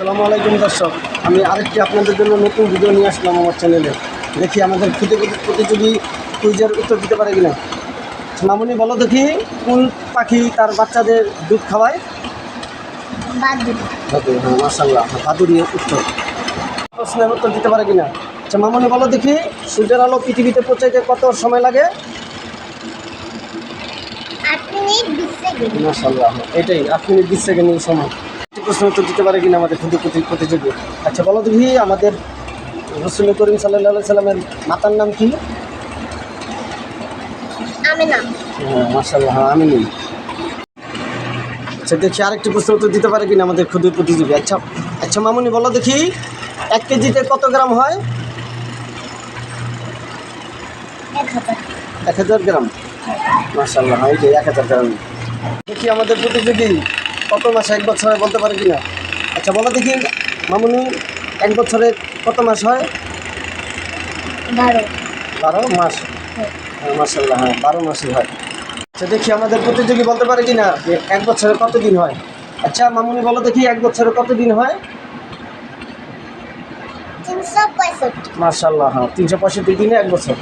আসসালামু আলাইকুম দর্শক আমি আরেকটি আপনাদের জন্য নতুন ভিডিও নিয়ে আসলাম আমার চ্যানেলে দেখি আমাদের খুদে প্রতিযোগী কুইজের উত্তর দিতে পারে কিনা। মামুনি বলো দেখি কোন পাখি তার বাচ্চাদের দুধ খাওয়ায়? হ্যাঁ মাসাল্লাহ উত্তর। প্রশ্নের উত্তর দিতে পারে কিনা? আচ্ছা মামুনি বলো দেখি সূর্যের আলো পৃথিবীতে পৌঁছাইতে কত সময় লাগে? সেকেন্ড। মাসাল্লাহ এটাই আট মিনিট বিশ সেকেন্ডের সময়। প্রশ্ন উত্তর দিতে পারে কিনা আমাদের ক্ষুদ্র প্রতি- প্রতিযোগী। আচ্ছা বলো দেখি আমাদের রসুল করিম সাল্লাহ সাল্লামের মাতার নাম কি? আমি হ্যাঁ হ্যাঁ আমি নেই আচ্ছা দেখি আরেকটি প্রশ্ন উত্তর দিতে পারে কিনা আমাদের ক্ষুদ্র প্রতিযোগী। আচ্ছা আচ্ছা মামুনি বলো দেখি এক কেজিতে কত গ্রাম হয়? এক হাজার। গ্রাম। হ্যাঁ এই যে এক হাজার গ্রাম। দেখি আমাদের প্রতিযোগী কত মাসে এক বছরে বলতে পারে কিনা? আচ্ছা বলো দেখি মামুনি এক বছরে কত মাস হয়? বারো। বারো মাস? হ্যাঁ মাসাল্লাহ হ্যাঁ বারো মাসই হয়। আচ্ছা দেখি আমাদের প্রতিযোগী বলতে পারে কি না এক বছরে কত দিন হয়? আচ্ছা মামুনি বলো দেখি এক বছরে কত দিন হয়? মার্শাল্লাহ হ্যাঁ তিনশো পঁয়ষট্টি দিনে এক বছর।